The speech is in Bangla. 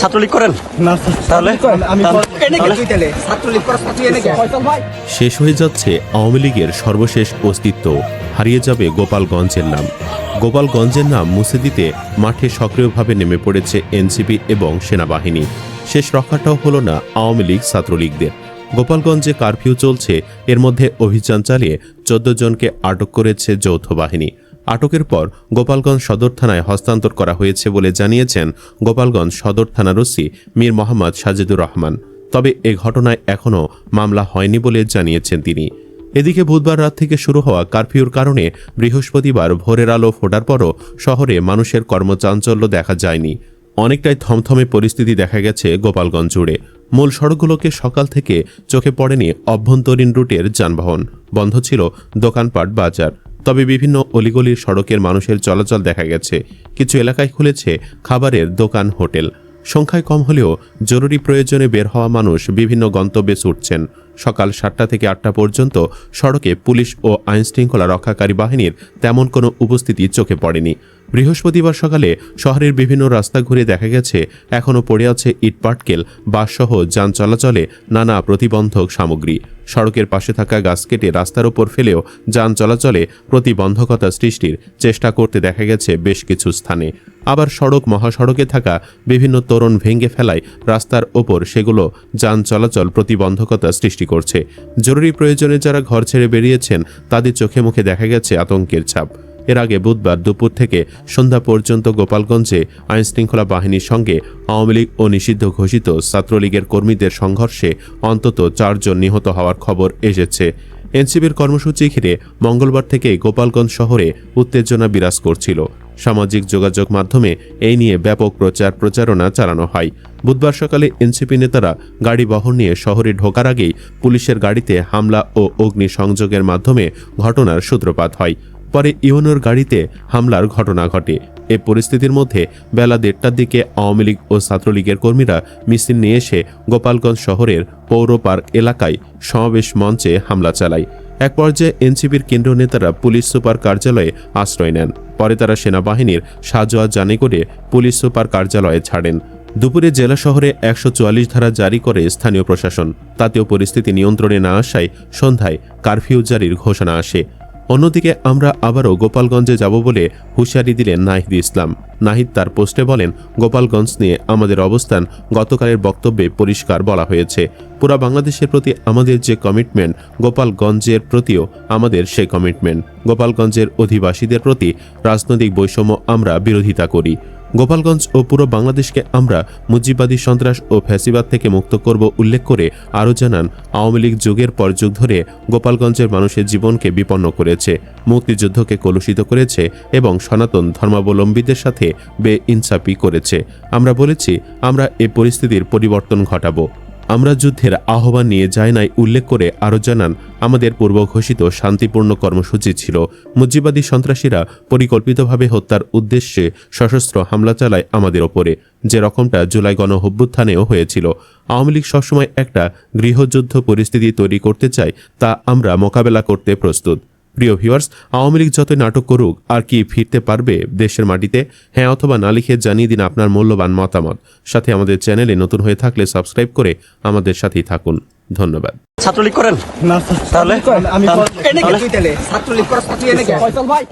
ছাত্রলীগ করেন? না তাহলে? শেষ হয়ে যাচ্ছে আওয়ামী লীগের সর্বশেষ অস্তিত্ব। হারিয়ে যাবে গোপালগঞ্জের নাম। গোপালগঞ্জের নাম মুছে দিতে মাঠে সক্রিয়ভাবে নেমে পড়েছে এনসিপি এবং সেনাবাহিনী। শেষ রক্ষাটাও হলো না আওয়ামী লীগ ছাত্রলীগদের। গোপালগঞ্জে কারফিউ চলছে এর মধ্যে অভিযান চালিয়ে চোদ্দ জনকে আটক করেছে যৌথ বাহিনী। আটকের পর গোপালগঞ্জ সদর থানায় হস্তান্তর করা হয়েছে বলে জানিয়েছেন গোপালগঞ্জ সদর থানার ওসি মীর মোহাম্মদ সাজিদুর রহমান। তবে এ ঘটনায় এখনও মামলা হয়নি বলে জানিয়েছেন তিনি। এদিকে বুধবার রাত থেকে শুরু হওয়া কারফিউর কারণে বৃহস্পতিবার ভোরের আলো ফোটার পরও শহরে মানুষের কর্মচাঞ্চল্য দেখা যায়নি। অনেকটাই থমথমে পরিস্থিতি দেখা গেছে গোপালগঞ্জ জুড়ে। মূল সড়কগুলোকে সকাল থেকে চোখে পড়েনি অভ্যন্তরীণ রুটের যানবাহন। বন্ধ ছিল দোকানপাট, বাজার। তবে বিভিন্ন অলিগলির সড়কের মানুষের চলাচল দেখা গেছে। কিছু এলাকায় খুলেছে খাবারের দোকান, হোটেল। সংখ্যায় কম হলেও জরুরি প্রয়োজনে বের হওয়া মানুষ বিভিন্ন গন্তব্যে ছুটছেন। সকাল সাতটা থেকে আটটা পর্যন্ত সড়কে পুলিশ ও আইনশৃঙ্খলা রক্ষাকারী বাহিনীর তেমন কোনো উপস্থিতি চোখে পড়েনি। বৃহস্পতিবার সকালে শহরের বিভিন্ন রাস্তা ঘুরে দেখা গেছে, এখনও পড়ে আছে ইটপাটকেল বাসসহ যান চলাচলে নানা প্রতিবন্ধক সামগ্রী। সড়কের পাশে থাকা গাছ কেটে রাস্তার ওপর ফেলেও যান চলাচলে প্রতিবন্ধকতা সৃষ্টির চেষ্টা করতে দেখা গেছে বেশ কিছু স্থানে। আবার সড়ক মহাসড়কে থাকা বিভিন্ন তোরণ ভেঙে ফেলায় রাস্তার ওপর সেগুলো যান চলাচল প্রতিবন্ধকতা সৃষ্টি করছে। জরুরি প্রয়োজনে যারা ঘর ছেড়ে বেরিয়েছেন, তাদের চোখে মুখে দেখা গেছে আতঙ্কের ছাপ। এর আগে বুধবার দুপুর থেকে সন্ধ্যা পর্যন্ত গোপালগঞ্জে আইনশৃঙ্খলা বাহিনীর সঙ্গে আওয়ামী লীগ ও নিষিদ্ধ ঘোষিত ছাত্রলীগের কর্মীদের সংঘর্ষে অন্তত চারজন নিহত হওয়ার খবর এসেছে। এনসিবির কর্মসূচি ঘিরে মঙ্গলবার থেকে গোপালগঞ্জ শহরে উত্তেজনা বিরাজ করছিল। সামাজিক যোগাযোগ মাধ্যমে এই নিয়ে ব্যাপক প্রচার প্রচারণা চালানো হয়। বুধবার সকালে এনসিপি নেতারা গাড়ি বহন নিয়ে শহরে ঢোকার আগেই পুলিশের গাড়িতে হামলা ও অগ্নি সংযোগের মাধ্যমে ঘটনার সূত্রপাত হয়। পরে ইউনোর গাড়িতে হামলার ঘটনা ঘটে। এ পরিস্থিতির মধ্যে বেলা দেড়টার দিকে আওয়ামী লীগ ও ছাত্রলীগের কর্মীরা মিছিল নিয়ে এসে গোপালগঞ্জ শহরের পৌর পার্ক এলাকায় সমাবেশ মঞ্চে হামলা চালায়। এক পর্যায়ে এনসিপির কেন্দ্র নেতারা পুলিশ সুপার কার্যালয়ে আশ্রয় নেন। পরে তারা সেনাবাহিনীর সাজোয়া জানে করে পুলিশ সুপার কার্যালয়ে ছাড়েন। দুপুরে জেলা শহরে একশো চুয়াল্লিশ ধারা জারি করে স্থানীয় প্রশাসন। তাতেও পরিস্থিতি নিয়ন্ত্রণে না আসায় সন্ধ্যায় কারফিউ জারির ঘোষণা আসে। অন্যদিকে আমরা আবারও গোপালগঞ্জে যাব বলে হুঁশিয়ারি দিলেন নাহিদ ইসলাম। নাহিদ তার পোস্টে বলেন, গোপালগঞ্জ নিয়ে আমাদের অবস্থান গতকালের বক্তব্যে পরিষ্কার বলা হয়েছে। পুরা বাংলাদেশের প্রতি আমাদের যে কমিটমেন্ট, গোপালগঞ্জের প্রতিও আমাদের সেই কমিটমেন্ট। গোপালগঞ্জের অধিবাসীদের প্রতি রাজনৈতিক বৈষম্য আমরা বিরোধিতা করি। গোপালগঞ্জ ও পুরো বাংলাদেশকে আমরা মুজিবাদী সন্ত্রাস ও ফ্যাসিবাদ থেকে মুক্ত করব উল্লেখ করে আরও জানান, আওয়ামী লীগ যুগের পর যুগ ধরে গোপালগঞ্জের মানুষের জীবনকে বিপন্ন করেছে, মুক্তিযুদ্ধকে কলুষিত করেছে এবং সনাতন ধর্মাবলম্বীদের সাথে বে ইনসাফি করেছে। আমরা বলেছি, আমরা এ পরিস্থিতির পরিবর্তন ঘটাবো। আমরা যুদ্ধের আহ্বান নিয়ে যায় নাই, উল্লেখ করে আরও জানান আমাদের পূর্ব ঘোষিত শান্তিপূর্ণ কর্মসূচি ছিল মুজিবাদী সন্ত্রাসীরা পরিকল্পিতভাবে হত্যার উদ্দেশ্যে সশস্ত্র হামলা চালায় আমাদের ওপরে। যে রকমটা জুলাই গণহভ্যুত্থানেও হয়েছিল। আওয়ামী লীগ সবসময় একটা গৃহযুদ্ধ পরিস্থিতি তৈরি করতে চায়, তা আমরা মোকাবেলা করতে প্রস্তুত। প্রিয় ভিউয়ার্স, আওয়ামী লীগ যতই নাটক করুক, আর কি ফিরতে পারবে দেশের মাটিতে? হ্যাঁ অথবা না লিখে জানিয়ে দিন আপনার মূল্যবান মতামত। সাথে আমাদের চ্যানেলে নতুন হয়ে থাকলে সাবস্ক্রাইব করে আমাদের সাথেই থাকুন। ধন্যবাদ। ছাত্রলীগ করেন? না তাহলে? আমি তাহলে- ছাত্রলীগ